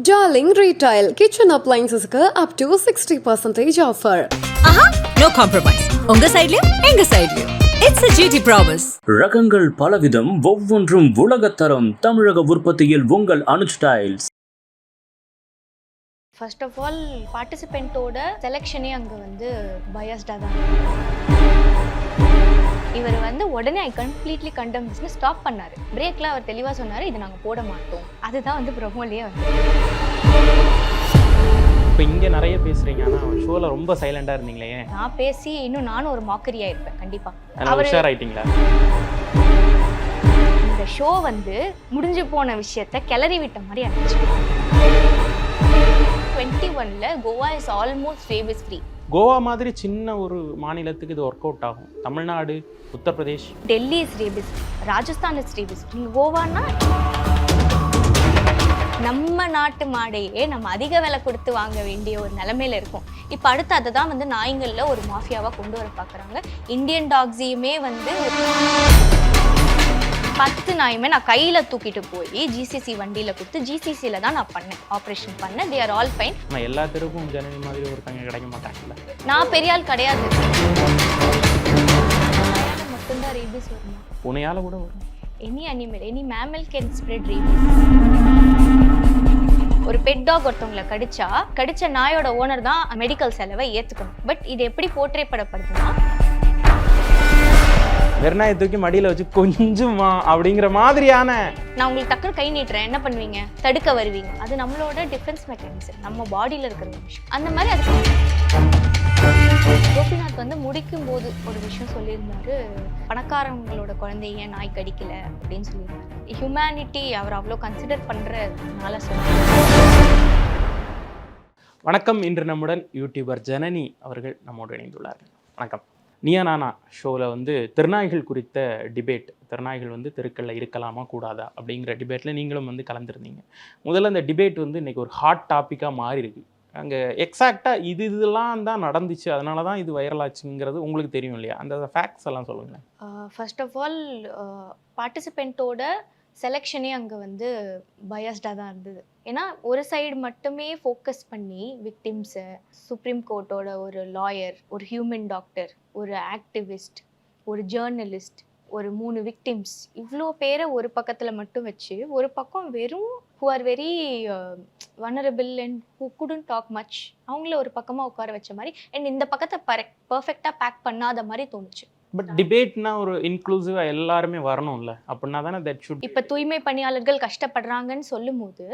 Darling Retail Kitchen Appliancesக்கு up to 60% offer. ஆஹா no compromise உங்க சைடுலயும் எங்க சைடுலயும் இட்ஸ் ப்ராமிஸ் ரகங்கள் பலவிதம் ஒவ்வொன்றும் உலகத்தரம் தமிழக உற்பத்தியில் உங்கள் Anu styles first of all பார்ட்டிசிபெண்ட்டோட செலெக்ஷனே அங்கே வந்து பயஸ்டாக தான். இவர் வந்து உடனே I completely condemn business stop பண்ணார். பிரேக்கில் அவர் தெளிவாக சொன்னார் இது நாங்கள் போட மாட்டோம். அதுதான் வந்து ப்ரொமோலேயே வந்து. இப்போ இங்கே நிறைய பேசுறீங்க. ஆனால் ஷோவில் ரொம்ப சைலண்டாக இருந்தீங்களே. நான் பேசி இன்னும் நானும் ஒரு மாக்கரியாக இருப்பேன் கண்டிப்பாக அவர் உஷார் ஆயிட்டீங்களா இந்த ஷோ வந்து முடிஞ்சு போன விஷயத்த கிளறி விட்ட மாதிரி ஆயிடுச்சு. டுவெண்ட்டி ஒன்ல Goa is almost rabies free Goa மாதிரி சின்ன ஒரு மாநிலத்துக்கு இது ஒர்க் அவுட் ஆகும். Tamil Nadu Uttar Pradesh. Delhi is rabies Rajasthan is rabies நீங்கள் கோவானா நம்ம நாட்டு மாடையே நம்ம அதிக விலை கொடுத்து வாங்க வேண்டிய ஒரு நிலமையில இருக்கும். இப்போ அடுத்து அதை தான் வந்து நாய்ங்களில் ஒரு மாஃபியாவாக கொண்டு வர பார்க்குறாங்க இந்தியன் டாக்ஸையுமே வந்து பத்து நாயுமே நான் கையில் தூக்கிட்டு போய் ஜிசிசி வண்டியில் கொடுத்து ஜிசிசியில் தான் நான் பண்ணேன். ஆப்ரேஷன் பண்ணேன். தே ஆர் ஆல் ஃபைன் ஆனால் எல்லா தெருவுக்கும் ஜனனி மாதிரி ஒருத்தங்க கிடைக்க மாட்டாங்கல்ல? நான் பெரிய ஆள் கிடையாது. மட்டும்தான் ரேபிஸ் வருமா? புனையால கூட வரும். Any animal any mammal can spread rabies ஒரு பெட் டாக் ஒருத்தவங்களை கடிச்சா கடிச்ச நாயோட ஓனர் தான் மெடிக்கல் செலவை ஏத்துக்கணும். பட் இது எப்படி போற்றேப்படப்படுதுன்னா வெறுநாயை தூக்கி மடியில் வச்சு கொஞ்சமா அப்படிங்கிற மாதிரியான நான் உங்களுக்கு டக்குனு கை நீட்டுறேன். என்ன பண்ணுவீங்க? தடுக்க வருவீங்க. அது நம்மளோட டிஃபென்ஸ் மெக்கானிசம் நம்ம பாடியில் இருக்கிற விஷயம். அந்த மாதிரி அது கோபிநாத் வந்து முடிக்கும் போது ஒரு விஷயம் சொல்லியிருந்தாரு. பணக்காரங்களோட குழந்தைய நாய் கடிக்கல அப்படின்னு சொல்லியிருந்தாரு. ஹியூமனிட்டி அவர் அவ்வளோ கன்சிடர் பண்றதுனால சொல்றாரு. வணக்கம். இன்று நம்முடன் யூடியூபர் ஜனனி அவர்கள் நம்மோடு இணைந்துள்ளார்கள். வணக்கம். நியா நானா ஷோவில் வந்து திருநாய்கள் குறித்த டிபேட் திருநாய்கள் வந்து தெருக்களில் இருக்கலாமா கூடாதா அப்படிங்கிற டிபேட்டில் நீங்களும் வந்து கலந்துருந்தீங்க. முதல்ல அந்த டிபேட் வந்து இன்றைக்கி ஒரு ஹாட் டாப்பிக்காக மாறி இருக்கு அங்கே எக்ஸாக்டாக இது இதெல்லாம் தான் நடந்துச்சு. அதனால தான் இது வைரல் ஆச்சுங்கிறது உங்களுக்கு தெரியும் இல்லையா? அந்த ஃபேக்ட்ஸ் எல்லாம் சொல்லுங்களேன். ஃபர்ஸ்ட் ஆஃப் ஆல் பார்ட்டிசிபெண்ட்டோட செலெக்ஷனே அங்கே வந்து பயஸ்டாக தான் இருந்தது. ஏன்னா ஒரு சைடு மட்டுமே ஃபோக்கஸ் பண்ணி விக்டிம்ஸை சுப்ரீம் கோர்ட்டோட ஒரு லாயர் ஒரு ஹியூமன் டாக்டர் ஒரு ஆக்டிவிஸ்ட் ஒரு ஜேர்னலிஸ்ட் ஒரு மூணு விக்டிம்ஸ் இவ்வளோ பேரை ஒரு பக்கத்தில் மட்டும் வச்சு ஒரு பக்கம் வெறும் who are very vulnerable and who couldn't talk much அவங்கள ஒரு பக்கமாக உட்கார வச்ச மாதிரி அண்ட் இந்த பக்கத்தை பர பர்ஃபெக்டாக பேக் பண்ணாத மாதிரி தோணுச்சு. பட் டிபேட்னா ஒரு இன்க்ளூசிவாக எல்லாருமே வரணும்ல. அப்படின்னா தானே தட் ஷுட் இப்போ தூய்மை பணியாளர்கள் கஷ்டப்படுறாங்கன்னு சொல்லும்போது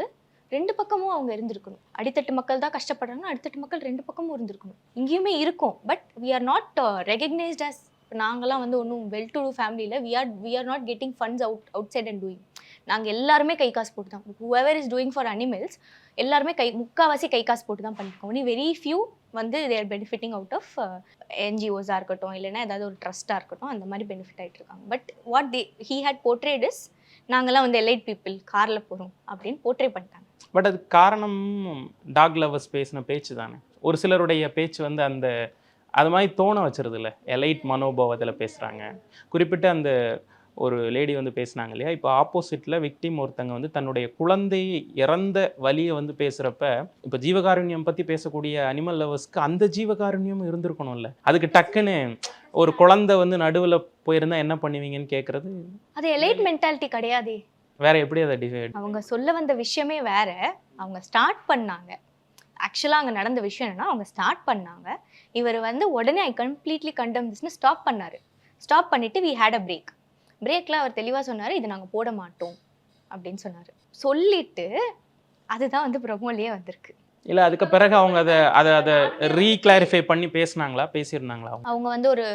ரெண்டு பக்கமும் அவங்க இருந்திருக்கணும். அடித்தட்டு மக்கள் தான் கஷ்டப்படுறாங்கன்னா அடித்தட்டு மக்கள் ரெண்டு பக்கமும் இருந்திருக்கணும். இங்கேயுமே இருக்கும். But we are not recognised as நாங்களாம் வந்து ஒன்றும் வெல் டு டூ ஃபேமிலியில் we are we are not getting funds out outside and doing நாங்கள் எல்லாருமே கை காசு போட்டு தான் whoever is doing for animals எல்லாருமே கை முக்காவாசி கை காசு போட்டு தான் பண்ணியிருக்கோம் ஒன்லி வெரி ஃபியூ வந்து தேர் பெனிஃபிட்டிங் அவுட் ஆஃப் என்ஜிஓஸாக இருக்கட்டும் இல்லைன்னா ஏதாவது ஒரு ட்ரஸ்ட்டாக இருக்கட்டும் அந்த மாதிரி பெனிஃபிட் ஆகிட்டு இருக்காங்க. But what they he had portrayed is நாங்களாம் வந்து எலைட் பீப்புள் காரில் போகிறோம் அப்படின்னு போர்ட்ரே பண்ணிட்டாங்க. பட் அதுக்கு காரணம் டாக் லவர்ஸ் பேசின பேச்சு தானே. ஒரு சிலருடைய பேச்சு வந்து அந்த அது மாதிரி தோண வச்சிருது இல்லை எலைட் மனோபாவத்தில் பேசுகிறாங்க குறிப்பிட்ட அந்த ஒரு லேடி வந்து பேசுனாங்க இல்லையா? இப்போ ஆப்போசிட்டில் விக்டிம் ஒருத்தங்க வந்து தன்னுடைய குழந்தை இறந்த வழியை வந்து பேசுகிறப்ப இப்போ ஜீவகாருண்யம் பற்றி பேசக்கூடிய அனிமல் லவர்ஸ்க்கு அந்த ஜீவகாருண்யம் இருந்திருக்கணும்ல. அதுக்கு டக்குன்னு ஒரு குழந்தை வந்து நடுவில் போயிருந்தா என்ன பண்ணுவீங்கன்னு கேட்குறது அது எலைட் மென்டாலிட்டி கிடையாது. வேற எப்படி அதை டிசைட் அவங்க சொல்ல வந்த விஷயமே வேற. அவங்க ஸ்டார்ட் பண்ணாங்க. ஆக்சுவலாக அங்கே நடந்த விஷயம் என்னன்னா அவங்க ஸ்டார்ட் பண்ணாங்க. இவர் வந்து உடனே I completely condemn business stop பண்ணாரு. ஸ்டாப் பண்ணிட்டு வி ஹேட் அ பிரேக் பிரேக்கில் அவர் தெளிவாக சொன்னார் இதை நாங்கள் போட மாட்டோம். அப்படின்னு சொன்னார். சொல்லிட்டு அதுதான் வந்து ப்ரொமோலேயே வந்திருக்கு. இல்லை அதுக்கு பிறகு அவங்க அதை அதை அதை ரீக்ளாரிஃபை பண்ணி பேசுனாங்களா? பேசியிருந்தாங்களா அவங்க? வந்து ஒரு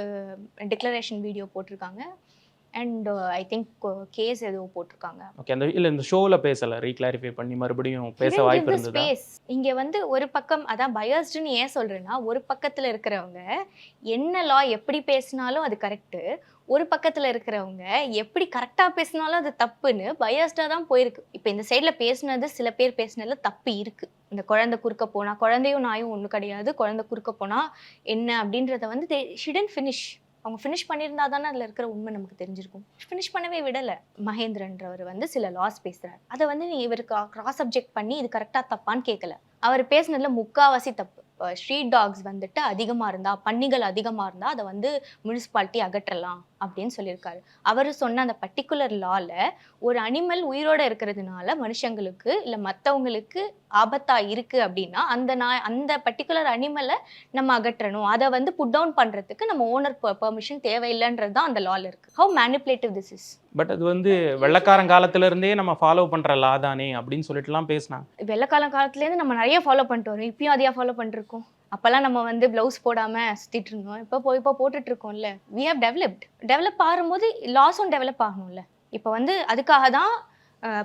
டிக்ளரேஷன் வீடியோ போட்டிருக்காங்க. அண்ட் ஐ திங்க் கேஸ் ஏதோ போட்டிருக்காங்க. ஓகே அந்த இல்லை இந்த ஷோவில் பேசலை. ரீக்ளாரிஃபை பண்ணி மறுபடியும் பேச வாய்ப்பு இருந்ததா? ஸ்பேஸ் இங்க வந்து ஒரு பக்கம் அதான் பயாஸ்டுன்னு ஏன் சொல்றேன்னா ஒரு பக்கத்துல இருக்கிறவங்க என்ன லா எப்படி பேசினாலும் அது கரெக்ட் ஒரு பக்கத்துல இருக்கிறவங்க எப்படி கரெக்டா பேசினாலும் அது தப்புன்னு பயாஸ்டா தான் போயிருக்கு. இப்போ இந்த சைடுல பேசுனது சில பேர் பேசுனதுல தப்பு இருக்கு. இந்த குழந்தை குறுக்க போனா குழந்தையும் நாயும் ஒண்ணு கிடையாது. குழந்தை குறுக்க போனா என்ன அப்படின்றத வந்து ஷிடன் ஃபினிஷ் அவங்க ஃபினிஷ் பண்ணியிருந்தா தானே அதில் இருக்கிற உண்மை நமக்கு தெரிஞ்சிருக்கும். ஃபினிஷ் பண்ணவே விடலை. மகேந்திரன்றவர் வந்து சில லாஸ் பேசுகிறார் அதை வந்து நீ இவருக்கு கிராஸ் சப்ஜெக்ட் பண்ணி இது கரெக்டாக தப்பான்னு கேட்கல அவர் பேசினதில் முக்காவாசி தப்பு. ஸ்ட்ரீட் டாக்ஸ் வந்துட்டு அதிகமாக இருந்தால் பன்னிகள் அதிகமாக இருந்தால் அதை வந்து முனிசிபாலிட்டி அகற்றலாம். அப்படின்னு சொல்லியிருக்காரு. அவர் சொன்ன அந்த பர்டிகுலர் லால ஒரு அனிமல் உயிரோட இருக்கிறதுனால மனுஷங்களுக்கு இல்லை மற்றவங்களுக்கு ஆபத்தா இருக்கு அப்படின்னா அந்த நாய் அந்த பர்டிகுலர் அனிமலை நம்ம அகற்றணும். அதை வந்து புட் டவுன் பண்றதுக்கு நம்ம ஓனர் பெர்மிஷன் தேவையில்லைன்றது தான் அந்த லால இருக்கு. How manipulative this is but அது வந்து வெள்ளக்காரன் காலத்துல இருந்தே நம்ம ஃபாலோ பண்ற லா தானே அப்படின்னு சொல்லிட்டுலாம் பேசினாங்க. வெள்ளக்காலம் காலத்துலேருந்து நம்ம நிறைய ஃபாலோ பண்ணிட்டு வரோம். இப்பயும் அதையா ஃபாலோ பண்ணிருக்கோம் அப்போல்லாம் நம்ம வந்து ப்ளவுஸ் போடாமல் சுற்றிட்டு இருந்தோம். இப்போ போய் இப்போ போட்டுட்ருக்கோம்ல வி ஹவ் டெவலப்ட் டெவலப் ஆகும்போது லாஸும் டெவலப் ஆகணும்ல இப்போ வந்து அதுக்காக தான்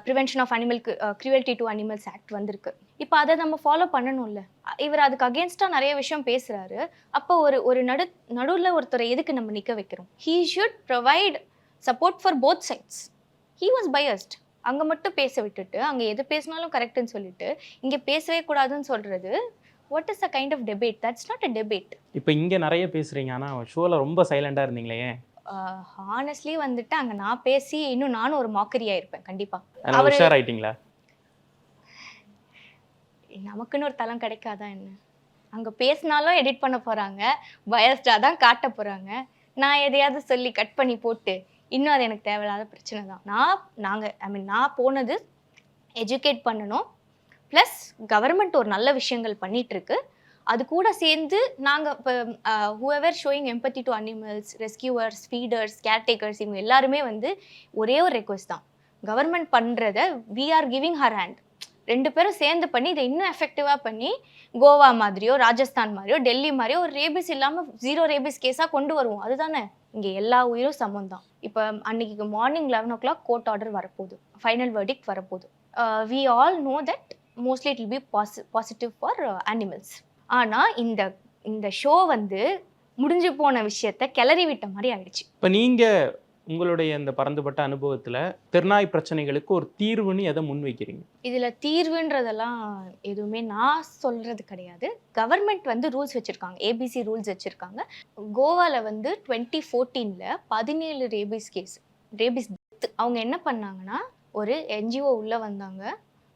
ப்ரிவென்ஷன் ஆஃப் அனிமல்க்கு க்ரியல்ட்டி டு அனிமல்ஸ் ஆக்ட் வந்திருக்கு. இப்போ அதை நம்ம ஃபாலோ பண்ணணும்ல. இவர் அதுக்கு அகேன்ஸ்டாக நிறைய விஷயம் பேசுகிறாரு அப்போ ஒரு ஒரு நடு நடுவில் ஒருத்தரை எதுக்கு நம்ம நிற்க வைக்கிறோம்? He should provide support for both sides he was biased அங்கே மட்டும் பேச விட்டுட்டு அங்கே எது பேசினாலும் கரெக்டுன்னு சொல்லிட்டு இங்கே பேசவே கூடாதுன்னு சொல்கிறது what is a kind of debate that's not a debate இப்போ இங்க நிறைய பேசுறீங்க. ஆனா ஷோல ரொம்ப சைலண்டா இருந்தீங்களே? ஹானஸ்ட்லி வந்துட்டு அங்கே நான் பேசி இன்னும் நானும் ஒரு மாக்கரியாக இருப்பேன் கண்டிப்பாக அவரு- உஷார் ஆயிட்டீங்களா நமக்குன்னு ஒரு தளம் கிடைக்காதா என்ன? அங்கே பேசினாலும் எடிட் பண்ண போகிறாங்க பயஸ்டாக தான் காட்ட போகிறாங்க நான் எதையாவது சொல்லி கட் பண்ணி போட்டு இன்னும் அது எனக்கு தேவையில்லாத பிரச்சனை தான். நான் நாங்கள் ஐ மீன் நான் போனது எஜுகேட் பண்ணணும். ப்ளஸ் கவர்மெண்ட் ஒரு நல்ல விஷயங்கள் பண்ணிகிட்ருக்கு அது கூட சேர்ந்து நாங்கள் இப்போ whoever showing empathy to animals rescuers feeders caretakers இவங்க எல்லாருமே வந்து ஒரே ஒரு ரெக்வஸ்ட் தான். கவர்மெண்ட் பண்ணுறத we are giving her hand ரெண்டு பேரும் சேர்ந்து பண்ணி இதை இன்னும் எஃபெக்டிவாக பண்ணி கோவா மாதிரியோ ராஜஸ்தான் மாதிரியோ டெல்லி மாதிரியோ ஒரு ரேபிஸ் இல்லாமல் ஜீரோ ரேபிஸ் கேஸாக கொண்டு வருவோம். அதுதானே? இங்கே எல்லா உயிரும் சமம் தான். இப்போ அன்னைக்கு morning eleven o'clock court order வரப்போகுது. ஃபைனல் வெர்டிக்ட் வரப்போகுது. We all know that mostly it will be posi positive for animals ஆனால் இந்த இந்த ஷோ வந்து முடிஞ்சு போன விஷயத்த கிளறி விட்ட மாதிரி ஆயிடுச்சு. இப்போ நீங்க உங்களுடைய இந்த பறந்துபட்ட அனுபவத்துல திருநாய் பிரச்சனைகளுக்கு ஒரு தீர்வுன்னு எதை முன்வைக்கிறீங்க? இதில் தீர்வுன்றதெல்லாம் எதுவுமே நான் சொல்கிறது கிடையாது. கவர்மெண்ட் வந்து ரூல்ஸ் வச்சுருக்காங்க. ஏபிசி ரூல்ஸ் வச்சுருக்காங்க. கோவாவில் வந்து டுவெண்ட்டி ஃபோர்டீனில் பதினேழு ரேபிஸ் கேஸ் ரேபிஸ் அவங்க என்ன பண்ணாங்கன்னா ஒரு என்ஜிஓ உள்ளே வந்தாங்க.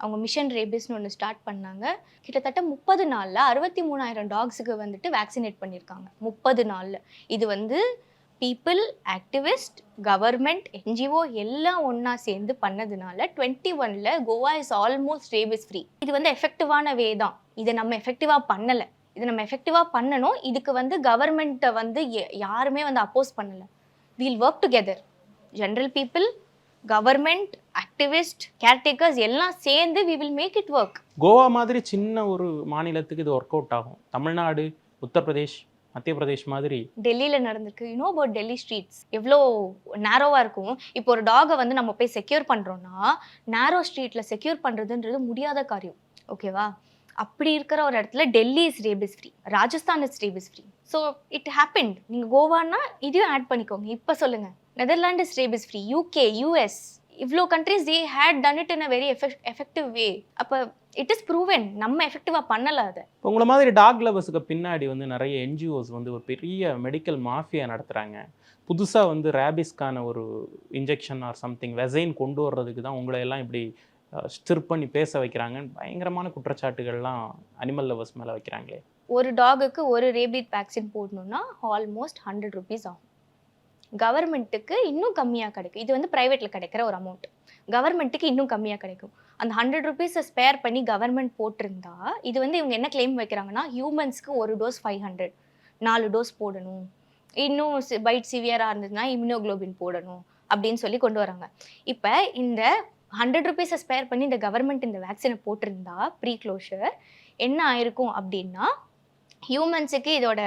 அவங்க மிஷன் ரேபிஸ்னு ஒன்று ஸ்டார்ட் பண்ணாங்க. கிட்டத்தட்ட முப்பது நாளில் அறுபத்தி மூணாயிரம் டாக்ஸுக்கு வந்துட்டு வேக்சினேட் பண்ணியிருக்காங்க. முப்பது நாளில். இது வந்து பீப்புள் ஆக்டிவிஸ்ட் கவர்மெண்ட் என்ஜிஓ எல்லாம் ஒன்றா சேர்ந்து பண்ணதுனால டுவெண்ட்டி ஒனில் Goa is almost rabies free இது வந்து எஃபெக்டிவான வே தான். இதை நம்ம எஃபெக்டிவாக பண்ணலை. இதை நம்ம எஃபெக்டிவாக பண்ணணும். இதுக்கு வந்து கவர்மெண்ட்டை வந்து ய- யாருமே வந்து அப்போஸ் பண்ணலை. We'll work together general people government activist caretakers எல்லாம் சேர்ந்து we will make it work Goa மாதிரி சின்ன ஒரு மாநிலத்துக்கு இது ஒர்க் அவுட் ஆகும். தமிழ்நாடு உத்தரப்பிரதேஷ் மத்திய பிரதேஷ் மாதிரி. டெல்லியில் நடந்திருக்கு. யூனோ அபவுட் டெல்லி ஸ்ட்ரீட்ஸ் எவ்வளோ நேரோவாக இருக்கும். இப்போ ஒரு டாகை வந்து நம்ம போய் செக்யூர் பண்ணுறோன்னா நேரோ ஸ்ட்ரீட்டில் செக்யூர் பண்ணுறதுன்றது முடியாத காரியம். ஓகேவா அப்படி இருக்கிற ஒரு இடத்துல Delhi is rabies free Rajasthan is rabies free so it happen நீங்கள் கோவான்னா இதையும் ஆட் பண்ணிக்கோங்க. இப்போ சொல்லுங்கள் Netherland is rabies free UK US இவ்வளோ countries they had done it in a very effect effective way அப்போ இட் இஸ் ப்ரூவன் நம்ம எஃபெக்டிவாக பண்ணலை அதை. உங்களை மாதிரி டாக் லவர்ஸுக்கு பின்னாடி வந்து நிறைய என்ஜிஓஸ் வந்து ஒரு பெரிய மெடிக்கல் மாஃபியா நடத்துகிறாங்க புதுசாக வந்து ரேபிஸ்க்கான ஒரு இன்ஜெக்ஷன் ஆர் சம்திங் வெசைன் கொண்டு வர்றதுக்கு தான் உங்களை எல்லாம் இப்படி ஸ்டிர் பண்ணி பேச வைக்கிறாங்கன்னு பயங்கரமான குற்றச்சாட்டுகள்லாம் அனிமல் லவர்ஸ் மேலே வைக்கிறாங்களே. ஒரு டாகுக்கு ஒரு ரேபிட் வேக்சின் போடணும்னா ஆல்மோஸ்ட் ஹண்ட்ரட் ருபீஸ் ஆகும். கவர்மெண்ட்டுக்கு இன்னும் கம்மியாக கிடைக்கும். இது வந்து ப்ரைவேட்டில் கிடைக்கிற ஒரு அமௌண்ட் கவர்மெண்ட்டுக்கு இன்னும் கம்மியாக கிடைக்கும். அந்த ஹண்ட்ரட் ருபீஸை ஸ்பேர் பண்ணி கவர்மெண்ட் போட்டிருந்தா இது வந்து இவங்க என்ன கிளைம் வைக்கிறாங்கன்னா ஹியூமன்ஸ்க்கு ஒரு டோஸ் ஃபைவ் ஹண்ட்ரட் நாலு டோஸ் போடணும். இன்னும் பைட் சிவியராக இருந்ததுன்னா இம்யூனோக்ளோபின் போடணும் அப்படின்னு சொல்லி கொண்டு வராங்க. இப்போ இந்த ஹண்ட்ரட் ருபீஸை ஸ்பேர் பண்ணி இந்த கவர்மெண்ட் இந்த வேக்சினை போட்டிருந்தா ப்ரீ க்ளோஷர் என்ன ஆயிருக்கும் அப்படின்னா ஹியூமன்ஸுக்கு இதோட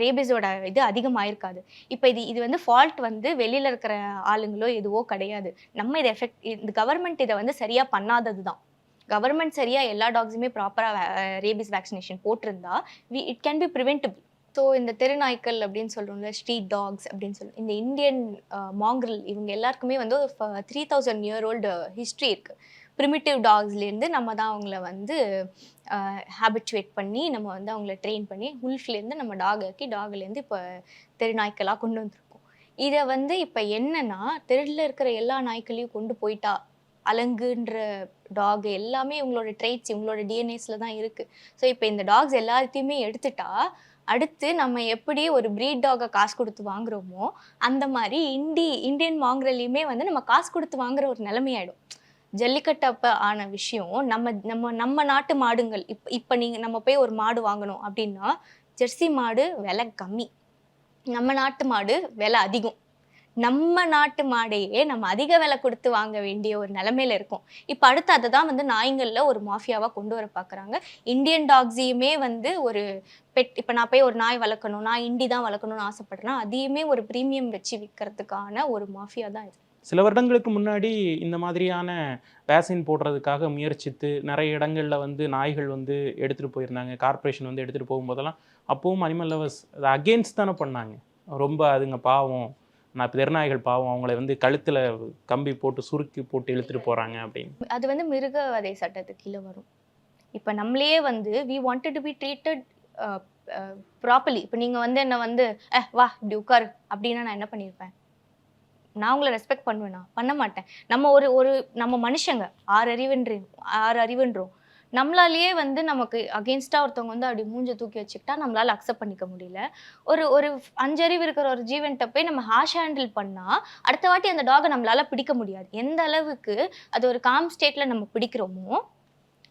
ரேபிஸோட இது அதிகமாயிருக்காது. இப்போ இது இது வந்து ஃபால்ட் வந்து வெளியில் இருக்கிற ஆளுங்களோ எதுவோ கிடையாது. நம்ம இதை எஃபெக்ட் இந்த கவர்மெண்ட் இதை வந்து சரியாக பண்ணாதது தான். கவர்மெண்ட் சரியாக எல்லா டாக்ஸுமே ப்ராப்பராக ரேபிஸ் வேக்சினேஷன் போட்டிருந்தா we it can be preventable so இந்த தெருநாய்க்கள் அப்படின்னு சொல்கிறோம்ல ஸ்ட்ரீட் டாக்ஸ் அப்படின்னு சொல்லி இந்த இந்தியன் மாங்கிரல் இவங்க எல்லாருக்குமே வந்து three thousand year old history இருக்குது ப்ரிமிட்டிவ் டாக்ஸ்லேருந்து நம்ம தான் அவங்கள வந்து ஹேபிச்சுவேட் பண்ணி நம்ம வந்து அவங்கள ட்ரெயின் பண்ணி உல்ஃப்லேருந்து நம்ம டாக் ஆக்கி டாக்லேருந்து இப்போ தெரு நாய்க்களாக கொண்டு வந்திருக்கோம். இதை வந்து இப்போ என்னன்னா தெருவில் இருக்கிற எல்லா நாய்க்களையும் கொண்டு போயிட்டா அலங்குன்ற டாக் எல்லாமே இவங்களோட ட்ரெயிட்ஸ் இவங்களோட டிஎன்ஏஸில் தான் இருக்குது ஸோ இப்போ இந்த டாக்ஸ் எல்லாத்தையுமே எடுத்துட்டா அடுத்து நம்ம எப்படி ஒரு ப்ரீட் டாகை காசு கொடுத்து வாங்குறோமோ அந்த மாதிரி இண்டி இந்தியன் வாங்குறதுலையுமே வந்து நம்ம காசு கொடுத்து வாங்குற ஒரு நிலைமையாயிடும். ஜல்லிக்கட்டு அப்போ ஆன விஷயம் நம்ம நம்ம நம்ம நாட்டு மாடுங்கள். இப்போ இப்போ நீங்கள் நம்ம போய் ஒரு மாடு வாங்கணும் அப்படின்னா ஜெர்சி மாடு விலை கம்மி. நம்ம நாட்டு மாடு விலை அதிகம். நம்ம நாட்டு மாடையே நம்ம அதிக விலை கொடுத்து வாங்க வேண்டிய ஒரு நிலமையில இருக்கோம். இப்போ அடுத்து அதை தான் வந்து நாய்ங்களில் ஒரு மாஃபியாவாக கொண்டு வர பார்க்குறாங்க இந்தியன் டாக்ஸையுமே வந்து ஒரு பெட் இப்போ நான் போய் ஒரு நாய் வளர்க்கணும் நான் இண்டி தான் வளர்க்கணும்னு ஆசைப்படுறேன்னா அதையுமே ஒரு ப்ரீமியம் வச்சு விற்கிறதுக்கான ஒரு மாஃபியா தான் இது. சில வருடங்களுக்கு முன்னாடி இந்த மாதிரியான வேக்சின் போடுறதுக்காக முயற்சித்து நிறைய இடங்களில் வந்து நாய்கள் வந்து எடுத்துகிட்டு போயிருந்தாங்க. கார்ப்பரேஷன் வந்து எடுத்துகிட்டு போகும்போதெல்லாம் அப்பவும் அனிமல் லவர்ஸ் அதை அகேன்ஸ்ட் தானே பண்ணாங்க. ரொம்ப அதுங்க பாவம். நான் இப்போ தெருநாய்கள் பாவம். அவங்கள வந்து கழுத்தில் கம்பி போட்டு சுருக்கி போட்டு இழுத்துட்டு போகிறாங்க அப்படின்னு. அது வந்து மிருக வதை சட்டத்துக்கு கீழே வரும். இப்போ நம்மளே வந்து we wanted to be treated properly இப்போ நீங்கள் வந்து என்னை வந்து ஏ வா இப்படி உட்காரு. அப்படின்னா நான் என்ன பண்ணியிருப்பேன்? நான் உங்களை ரெஸ்பெக்ட் பண்ணுவேனா? பண்ண மாட்டேன். நம்ம ஒரு ஒரு நம்ம மனுஷங்க ஆறு அறிவுன்றோம் ஆறு அறிவுன்றோம். நம்மளாலேயே வந்து நமக்கு அகேன்ஸ்டாக ஒருத்தவங்க வந்து அப்படி மூஞ்ச தூக்கி வச்சுக்கிட்டா நம்மளால் அக்செப்ட் பண்ணிக்க முடியல. ஒரு ஒரு அஞ்சறிவு இருக்கிற ஒரு ஜீவன்கிட்ட போய் நம்ம ஹாஷ் ஹேண்டில் பண்ணால் அடுத்த வாட்டி அந்த டாகை நம்மளால் பிடிக்க முடியாது. எந்த அளவுக்கு அது ஒரு காம் ஸ்டேட்டில் நம்ம பிடிக்கிறோமோ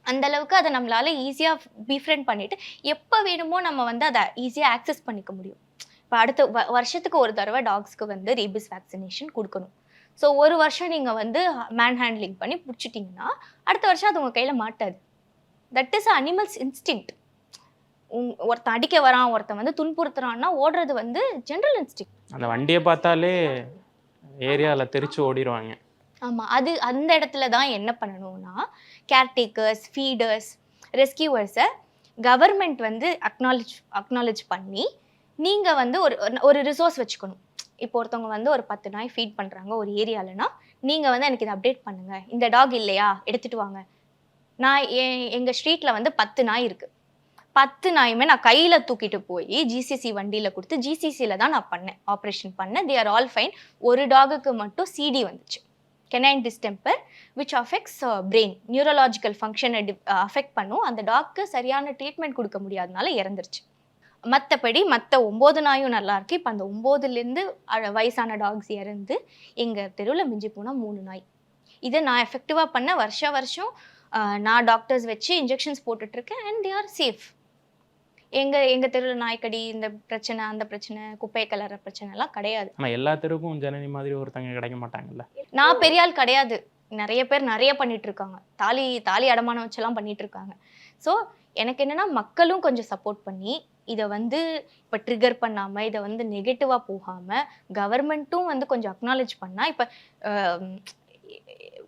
அந்த அளவுக்கு அதை நம்மளால ஈஸியாக பீஃப்ரெண்ட் பண்ணிட்டு எப்போ வேணுமோ நம்ம வந்து அதை ஈஸியாக ஆக்சஸ் பண்ணிக்க முடியும். இப்போ அடுத்த வருஷத்துக்கு ஒரு தடவை டாக்ஸ்க்கு வந்து ரேபிஸ் வேக்சினேஷன் கொடுக்கணும். ஸோ ஒரு வருஷம் நீங்கள் வந்து மேன் ஹேண்ட்லிங் பண்ணி பிடிச்சிட்டிங்கன்னா அடுத்த வருஷம் அது உங்கள் கையில் மாட்டாது. தட் இஸ் அனிமல்ஸ் இன்ஸ்டிங்க்ட் ஒருத்தன் அடிக்க வரான் ஒருத்தன் வந்து துன்புறுத்துறான்னா ஓடுறது வந்து ஜென்ரல் இன்ஸ்டிங் அந்த வண்டியை பார்த்தாலே ஏரியாவில் தெரிச்சு ஓடிடுவாங்க ஆமாம் அது அந்த இடத்துல தான் என்ன பண்ணணும்னா கேர்டேக்கர்ஸ் ஃபீடர்ஸ் ரெஸ்கியூவர்ஸை கவர்மெண்ட் வந்து அக்னாலேஜ் அக்னாலேஜ் பண்ணி நீங்கள் வந்து ஒரு ஒரு ரிசோர்ஸ் வச்சுக்கணும். இப்போ ஒருத்தவங்க வந்து ஒரு பத்து நாய் ஃபீட் பண்ணுறாங்க ஒரு ஏரியாலனா நீங்கள் வந்து எனக்கு இதை அப்டேட் பண்ணுங்கள் இந்த டாக் இல்லையா? எடுத்துகிட்டு வாங்க. நான் எங்கள் ஸ்ட்ரீட்டில் வந்து பத்து நாய் இருக்குது பத்து நாயுமே நான் கையில் தூக்கிட்டு போய் ஜிசிசி வண்டியில் கொடுத்து ஜிசிசியில் தான் நான் பண்ணேன். ஆப்ரேஷன் பண்ணேன். தே ஆர் ஆல் ஃபைன் ஒரு டாகுக்கு மட்டும் சிடி வந்துச்சு. Canine distemper which affects brain neurological ஃபங்க்ஷனை அஃபெக்ட் பண்ணும். அந்த டாக்க்கு சரியான ட்ரீட்மெண்ட் கொடுக்க முடியாதனால இறந்துருச்சு. மற்றபடி மற்ற ஒம்பது நாயும் நல்லா இருக்கு. இப்போ அந்த ஒம்போதுலேருந்து வயசான டாக்ஸ் இறந்து எங்கள் தெருவில் மிஞ்சி போனால் மூணு நாய். இதை நான் எஃபெக்டிவாக பண்ண வருஷ வருஷம் நான் டாக்டர்ஸ் வச்சு இன்ஜெக்ஷன்ஸ் போட்டுட்ருக்கேன் அண்ட் தே ஆர் சேஃப் எங்கள் எங்கள் தெருவில் நாய்க்கடி இந்த பிரச்சனை அந்த பிரச்சனை குப்பை கலர பிரச்சனை எல்லாம் கிடையாது. ஆனால் எல்லா தெருவுக்கும் ஜனனி மாதிரி ஒருத்தங்க கிடைக்க மாட்டாங்கல்ல? நான் பெரிய ஆள் கிடையாது. நிறைய பேர் நிறைய பண்ணிட்டு இருக்காங்க தாலி தாலி அடமானம் வச்செல்லாம் பண்ணிட்டு இருக்காங்க ஸோ எனக்கு என்னன்னா மக்களும் கொஞ்சம் சப்போர்ட் பண்ணி இதை வந்து இப்போ ட்ரிகர் பண்ணாமல் இதை வந்து நெகட்டிவாக போகாமல் கவர்மெண்ட்டும் வந்து கொஞ்சம் அக்னாலேஜ் பண்ணால் இப்போ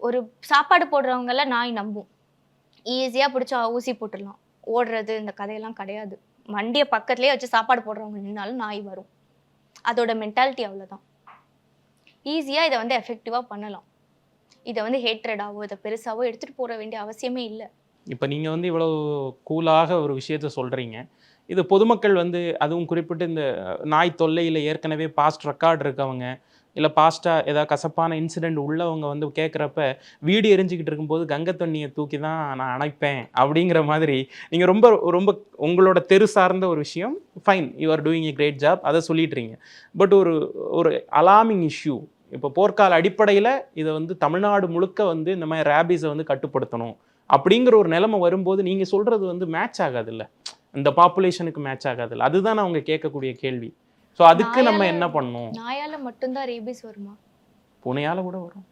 ஒரு சாப்பாடு போடுறவங்கள நாய் நம்பும். ஈஸியாக பிடிச்சா ஊசி போட்டுடலாம். ஓடுறது இந்த கதையெல்லாம் கிடையாது. வண்டியை பக்கத்துலேயே வச்சு சாப்பாடு போடுறவங்க நின்னாலும் நாய் வரும். அதோட மென்டாலிட்டி அவ்வளோதான் ஈஸியாக இதை வந்து எஃபெக்டிவாக பண்ணலாம். இதை வந்து ஹேட்ரடாவோ இதை பெருசாவோ எடுத்துகிட்டு போக வேண்டிய அவசியமே இல்லை. இப்போ நீங்கள் வந்து இவ்வளோ கூலாக ஒரு விஷயத்த சொல்கிறீங்க இது பொதுமக்கள் வந்து அதுவும் குறிப்பிட்டு இந்த நாய் தொல்லையில் ஏற்கனவே பாஸ்ட் ரெக்கார்ட் இருக்கவங்க இல்லை பாஸ்ட்டாக ஏதாவது கசப்பான இன்சிடெண்ட் உள்ளவங்க வந்து கேட்குறப்ப வீடு எரிஞ்சுக்கிட்டு இருக்கும்போது கங்கை தண்ணியை தூக்கி தான் நான் அணைப்பேன் அப்படிங்கிற மாதிரி நீங்கள் ரொம்ப ரொம்ப உங்களோட தெரு சார்ந்த ஒரு விஷயம் fine you are doing a great job அதை சொல்லிடுறீங்க பட் ஒரு ஒரு அலாமிங் இஷ்யூ இப்போ போர்க்கால அடிப்படையில் இதை வந்து தமிழ்நாடு முழுக்க வந்து இந்த மாதிரி ரேபிஸை வந்து கட்டுப்படுத்தணும் அப்படிங்கிற ஒரு நிலைமை வரும்போது நீங்கள் சொல்கிறது வந்து மேட்ச் ஆகாதுல்ல. இந்த பாப்புலேஷனுக்கு மேட்ச் ஆகாதுல்ல. அதுதான் அவங்க கேட்கக்கூடிய கேள்வி. ஸோ அதுக்கு நம்ம என்ன பண்ணணும்? நாயால மட்டும்தான் ரேபிஸ் வருமா? புனையால கூட வரும்.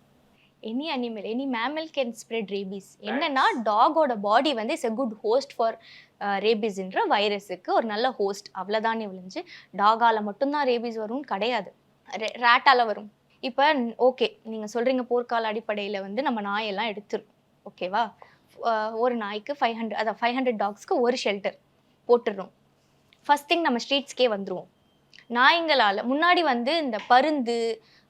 Any animal any mammal can spread rabies என்னன்னா டாகோட பாடி வந்து is a good host for ரேபிஸ்ன்ற வைரஸுக்கு ஒரு நல்ல ஹோஸ்ட் அவ்வளோதானே விளைஞ்சு டாகால மட்டும்தான் ரேபிஸ் வரும்னு கிடையாது. ரேட்டால வரும். இப்போ ஓகே நீங்கள் சொல்கிறீங்க போர்க்கால அடிப்படையில் வந்து நம்ம நாயெல்லாம் எடுத்துரும். ஓகேவா ஒரு நாய்க்கு ஃபைவ் ஹண்ட்ரட் அதான் ஃபைவ் ஹண்ட்ரட் டாக்ஸ்க்கு ஒரு ஷெல்டர் போட்டுடுறோம் ஃபர்ஸ்ட் திங் நம்ம ஸ்ட்ரீட்ஸ்க்கே வந்துருவோம். நாய்ங்களால் முன்னாடி வந்து இந்த பருந்து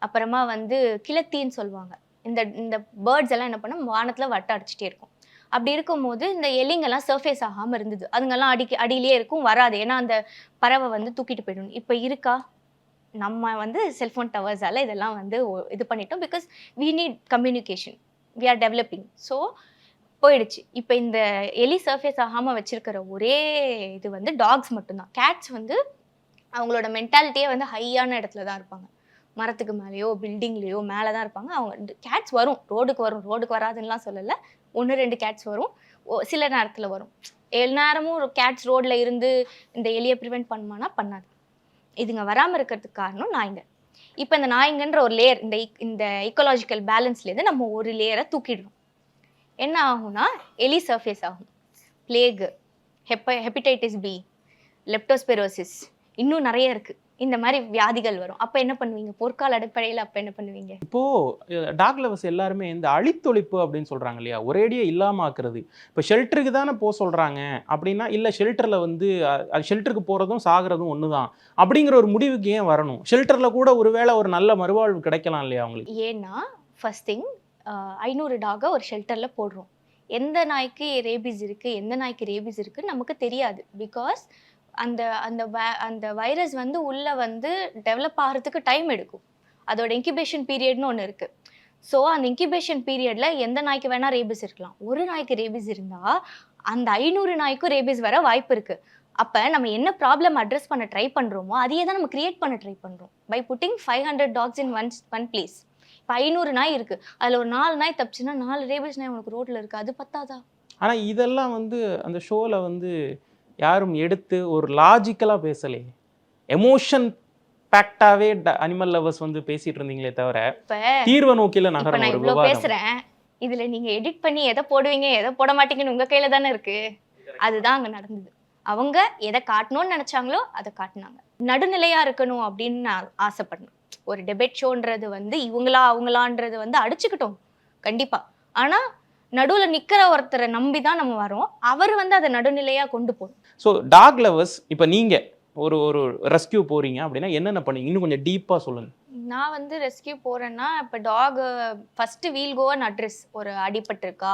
அப்புறமா வந்து கிளத்தின்னு சொல்லுவாங்க. இந்த இந்த பேர்ட்ஸ் எல்லாம் என்ன பண்ணும்? வானத்தில் வட்ட அடிச்சுட்டே இருக்கும். அப்படி இருக்கும்போது இந்த எலிங்கெல்லாம் சர்ஃபேஸ் ஆகாமல் இருந்தது. அதுங்கெல்லாம் அடிக்க அடியிலே இருக்கும் வராது. ஏன்னா அந்த பறவை வந்து தூக்கிட்டு போயிடும். இப்போ இருக்கா? நம்ம வந்து செல்ஃபோன் டவர்ஸால் இதெல்லாம் வந்து இது பண்ணிட்டோம் because we need communication we are developing so போயிடுச்சு. இப்போ இந்த எலி சர்ஃபேஸ் ஆகாமல் வச்சிருக்கிற ஒரே இது வந்து டாக்ஸ் மட்டும்தான். கேட்ஸ் வந்து அவங்களோட மென்டாலிட்டியே வந்து ஹையான இடத்துல தான் இருப்பாங்க. மரத்துக்கு மேலேயோ பில்டிங்லேயோ மேலே தான் இருப்பாங்க. அவங்க கேட்ஸ் வரும். ரோடுக்கு வரும். ரோடுக்கு வராதுன்னெலாம் சொல்லலை. ஒன்று ரெண்டு கேட்ஸ் வரும். சில நேரத்தில் வரும். ஏழு நேரமும் கேட்ஸ் ரோட்டில் இருந்து இந்த எலியை ப்ரிவெண்ட் பண்ணுமானா பண்ணாது. இதுங்க வராமல் இருக்கிறதுக்கு காரணம் நாய்ங்க. இப்போ இந்த நாய்ங்கன்ற ஒரு லேயர் இந்த இக்- இந்த இக்கோலாஜிக்கல் பேலன்ஸ்லேருந்து நம்ம ஒரு லேயரை தூக்கிடுறோம். என்ன ஆகும்னா எலி சர்ஃபேஸ் ஆகும். பிளேகு ஹெப்ப ஹெப்படைட்டிஸ் பி லெப்டோஸ்பெரோசிஸ் இன்னும் நிறைய இருக்குது இந்த மாதிரி வியாதிகள் வரும். அப்போ என்ன பண்ணுவீங்க? போர்க்கால அடிப்படையில் அப்போ என்ன பண்ணுவீங்க? இப்போ டாக் லவர்ஸ் எல்லாருமே இந்த அழித்தொழிப்பு அப்படின்னு சொல்றாங்க இல்லையா? ஒரேடியா இல்லாம ஆக்குறது. இப்போ ஷெல்டருக்கு தானே போக சொல்றாங்க. அப்படின்னா இல்ல ஷெல்டர்ல வந்து ஷெல்டருக்கு போறதும் சாகிறதும் ஒண்ணுதான். அப்படிங்கிற ஒரு முடிவுக்கு ஏன் வரணும்? ஷெல்டர்ல கூட ஒருவேளை ஒரு நல்ல மறுவாழ்வு கிடைக்கலாம் இல்லையா அவங்களுக்கு? ஏன்னா ஃபர்ஸ்ட் திங் ஐநூறு டாகை ஒரு ஷெல்டரில் போடுறோம். எந்த நாய்க்கு ரேபிஸ் இருக்குது எந்த நாய்க்கு ரேபிஸ் இருக்குன்னு நமக்கு தெரியாது. பிகாஸ் அந்த அந்த அந்த வைரஸ் வந்து உள்ளே வந்து டெவலப் ஆகிறதுக்கு டைம் எடுக்கும். அதோட இன்குபேஷன் பீரியட்னு ஒன்று இருக்குது ஸோ அந்த இன்குபேஷன் பீரியடில் எந்த நாய்க்கு வேணால் ரேபிஸ் இருக்கலாம். ஒரு நாய்க்கு ரேபிஸ் இருந்தால் அந்த ஐநூறு நாய்க்கும் ரேபிஸ் வர வாய்ப்பு இருக்குது அப்போ நம்ம என்ன ப்ராப்ளம் அட்ரஸ் பண்ண ட்ரை பண்ணுறோமோ அதையே தான் நம்ம கிரியேட் பண்ண ட்ரை பண்ணுறோம் by putting five hundred dogs in one one place இப்போ ஐநூறு நாய் இருக்குது அதில் ஒரு நாலு நாய் தப்பிச்சுன்னா நாலு ரேபிஸ் நாய் உனக்கு ரோட்டில் இருக்குது அது பத்தாதா? ஆனா இதெல்லாம் வந்து அந்த ஷோல வந்து யாரும் எடுத்து ஒரு லாஜிக்கலா பேசலையே எமோஷன் பேக்டாவே அனிமல் லவர்ஸ் வந்து பேசிட்டு இருந்தீங்களே தவிர தீர்வை நோக்கில நகரம் ஒரு பேசுகிறேன் இதில் நீங்கள் எடிட் பண்ணி எதை போடுவீங்க எதை போட மாட்டீங்கன்னு உங்கள் கையில் தானே இருக்குது அதுதான் அங்கே நடந்தது. அவங்க எதை காட்டணும்னு நினச்சாங்களோ அதை காட்டினாங்க. நடுநிலையாக இருக்கணும் அப்படின்னு நான் ஆசைப்படணும். ஒரு டெபேட் ஷோன்றது வந்து இவங்களா அவங்களான்றது வந்து அடிச்சுக்கிட்டோம். கண்டிப்பாக ஆனால் நடுவில் நிற்கிற ஒருத்தரை நம்பி தான் நம்ம வரோம் அவர் வந்து அதை நடுநிலையாக கொண்டு போகணும். ஸோ டாக் லவர்ஸ் இப்போ நீங்க ஒரு ஒரு ரெஸ்கியூ போறீங்க அப்படின்னா என்னென்ன பண்ணீங்க? இன்னும் கொஞ்சம் டீப்பா சொல்லுங்க. நான் வந்து ரெஸ்கியூ போறேன்னா இப்போ dog first we'll go and address ஒரு அடிபட்டிருக்கா